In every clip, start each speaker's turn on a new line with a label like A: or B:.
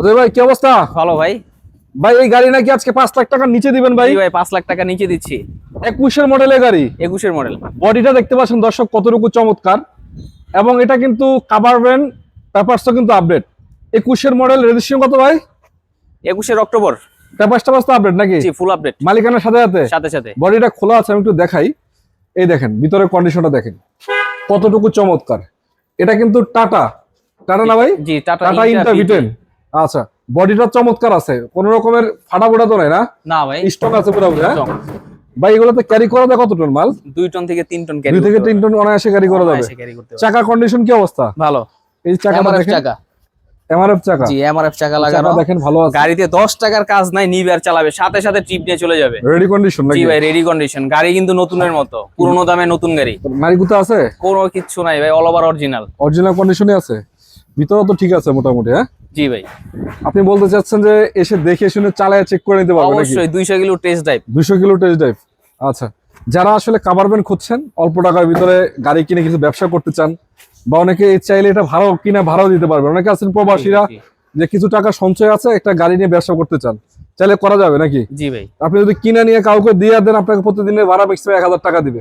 A: ওদের ভাই কি অবস্থা?
B: ভালো ভাই।
A: ভাই এই গাড়ি নাকি আজকে পাঁচ লাখ টাকার নিচে দিবেন ভাই?
B: ভাই পাঁচ লাখ টাকা নিচে দিচ্ছি।
A: একুশের মডেলের গাড়ি?
B: একুশের মডেল
A: বডিটা দেখতে পাচ্ছেন দর্শক কতটুকু চমৎকার। এবং এটা কিন্তু কাভার ব্যান্ড পেপারসও কিন্তু আপডেট একুশের মডেল রেজিস্ট্রেশন কত ভাই?
B: একুশের অক্টোবর।
A: পেপারস টেপারস তো আপডেট নাকি?
B: জি ফুল আপডেট
A: মালিকানার সাথে সাথে?
B: সাথে সাথে।
A: বডিটা খোলা আছে আমি একটু দেখাই। এই দেখেন ভিতরের কন্ডিশনটা দেখেন। কতটুকু চমৎকার। এটা কিন্তু টাটা টাটা না ভাই?
B: জি টাটা
A: টাটা ইন্টা ভিটেন আচ্ছা বডিটা চমৎকার আছে। কোন রকমের ফাটা ফোটা তো নাই না?
B: না ভাই।
A: স্টক আছে পুরোপুরি হ্যাঁ। ভাই এগুলোতে ক্যারি করা যায় কত টন মাল?
B: দুই টন থেকে তিন টন ক্যারি
A: দুই থেকে তিন টন অনায়াসে ক্যারি করা যাবে। চাকা কন্ডিশন কি অবস্থা?
B: ভালো।
A: এই চাকাটা
B: এমআরএফ
A: দেখেন।
B: চাকা।
A: এমআরএফ চাকা।
B: জি এমআরএফ চাকা
A: চাকা
B: লাগানো।
A: দেখেন ভালো আছে।
B: গাড়িতে দশ টাকার কাজ নাই নিবে আর চালাবে। সাথে সাথে ট্রিপ নিয়ে চলে যাবে।
A: রেডি কন্ডিশন নাকি?
B: জি ভাই রেডি কন্ডিশন গাড়ি কিন্তু নতুনের মতো। পুরোনো দামে নতুন গাড়ি।
A: নারীগুতা আছে?
B: কোনো কিছু নাই ভাই অল ওভার অরিজিনাল
A: অরিজিনাল কন্ডিশনে আছে? ভিতরে তো ঠিক আছে মোটামুটি হ্যাঁ?
B: জি ভাই।
A: আপনি বলতে চাচ্ছেন যে এসে দেখে শুনে চালায় চেক করে নিতে পারবেন
B: অবশ্যই দুইশো কিলো টেস্ট ড্রাইভ
A: দুশো কিলো টেস্ট ড্রাইভ আচ্ছা যারা আসলে কাভারবেন খুঁজছেন অল্প টাকার ভিতরে গাড়ি কিনে কিছু ব্যবসা করতে চান বা অনেকে চাইলে এটা ভাড়াও কিনা ভাড়াও দিতে পারবে। অনেকে আছেন প্রবাসীরা যে কিছু টাকা সঞ্চয় আছে একটা গাড়ি নিয়ে ব্যবসা করতে চান। চাইলে করা যাবে নাকি?
B: জি ভাই।
A: আপনি যদি কিনা নিয়ে কাউকে দিয়ে দেন আপনাকে প্রতিদিনের ভাড়া ম্যাক্সিমাম এক হাজার টাকা দিবে।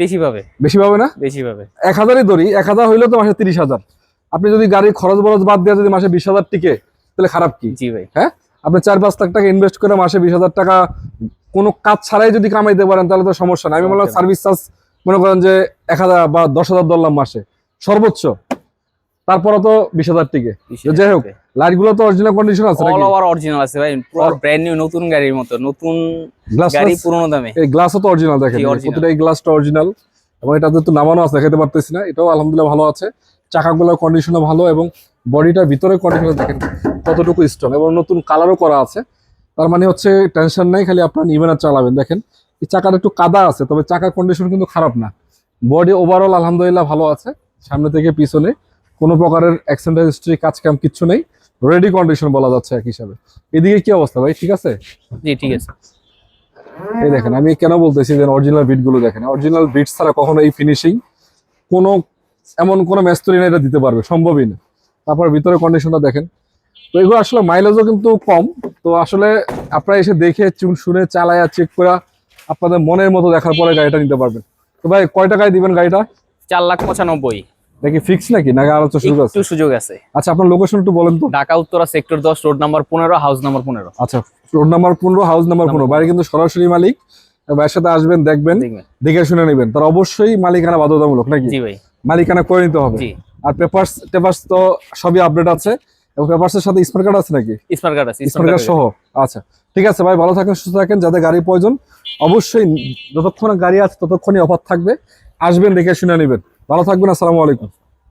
B: বেশি পাবে।
A: বেশি পাবে না?
B: বেশি পাবে।
A: এক হাজারই ধরি এক হাজার হইলে তো মাসে তিরিশ হাজার। আপনি যদি গাড়ির খরচ বরচ বাদ দিয়ে যদি মাসে বিশ হাজার টিকে তাহলে খারাপ কি?
B: জি ভাই।
A: হ্যাঁ? আপনি চার পাঁচ লাখ টাকা ইনভেস্ট করে মাসে বিশ হাজার টাকা কোনো কাজ ছাড়াই যদি কামাইতে পারেন তাহলে তো সমস্যা নাই। আমি বললাম সার্ভিস চার্জ মনে করেন যে এক হাজার বা দশ হাজার ধরলাম মাসে। সর্বোচ্চ। তারপরে তো বিশ হাজার টিকে। যাই হোক লাইটগুলো তো অরিজিনাল কন্ডিশন আছে
B: অল ওভার অরিজিনাল আছে ভাই। পুরো ব্র্যান্ড নিউ নতুন গাড়ির মতো। নতুন গাড়ি পুরোনো দামে।
A: এই গ্লাসও তো অরিজিনাল দেখেন। প্রতিটা এই গ্লাসটা অরিজিনাল এবং এটাতে তো নামানো আছে দেখাতে পারতেছি না এটাও আলহামদুলিল্লাহ ভালো আছে। চাকাগুলোর কন্ডিশনও ভালো এবং বডিটার ভিতরে কন্ডিশন দেখেন কতটুকু স্ট্রং এবং নতুন কালারও করা আছে। তার মানে হচ্ছে টেনশন নাই খালি আপনার আর চালাবেন। দেখেন এই চাকাটা একটু কাদা আছে তবে চাকার কন্ডিশন কিন্তু খারাপ না। বডি ওভারঅল আলহামদুলিল্লাহ ভালো আছে সামনে থেকে পিছনে। কোনো প্রকারের অ্যাক্সিডেন্ট হিস্ট্রি কাজ কাম কিচ্ছু নেই। রেডি কন্ডিশন বলা যাচ্ছে এক হিসাবে। এদিকে কি অবস্থা ভাই ঠিক আছে?
B: জি ঠিক আছে।
A: এই দেখেন আমি কেন বলতেছি যে অরিজিনাল বিটগুলো দেখেন। অরিজিনাল বিট ছাড়া কখনো এই ফিনিশিং কোনো এমন কোনো ম্যাস্তরি না এটা দিতে পারবে সম্ভবই না। তারপর ভিতরে কন্ডিশনটা দেখেন। তো এগুলো আসলে মাইলেজও কিন্তু কম। তো আসলে আপনারা এসে দেখে চুন শুনে চালায়া চেক করে আপনাদের মনের মতো দেখার পরে গাড়িটা নিতে পারবেন। তো ভাই কয় টাকায় দিবেন গাড়িটা?
B: চার লাখ পঁচানব্বই।
A: নাকি ফিক্স নাকি? নাকি আরও তো সুযোগ আছে?
B: সুযোগ আছে।
A: আচ্ছা আপনার লোকেশন একটু বলেন তো।
B: ঢাকা উত্তরা সেক্টর দশ রোড নাম্বার পনেরো হাউস নাম্বার পনেরো।
A: আচ্ছা রোড নাম্বার পনেরো হাউস নাম্বার পনেরো। বাড়ি কিন্তু সরাসরি মালিক। ভাইয়ের সাথে আসবেন দেখবেন
B: দেখবেন।
A: দেখে শুনে নেবেন। তার অবশ্যই মালিকানা বাধ্যতামূলক নাকি?
B: জি ভাই।
A: মালিকানা করে নিতে হবে। আর পেপারস টেপারস তো সবই আপডেট আছে। এবং পেপারসের সাথে স্মার্ট কার্ড আছে নাকি?
B: স্মার্ট কার্ড আছে
A: স্মার্ট কার্ড সহ। আচ্ছা ঠিক আছে ভাই ভালো থাকেন সুস্থ থাকেন যাদের গাড়ি প্রয়োজন অবশ্যই যতক্ষণ গাড়ি আছে ততক্ষণই অফার থাকবে। আসবেন দেখে শুনে নেবেন। ভালো থাকবেন আসসালামু আলাইকুম।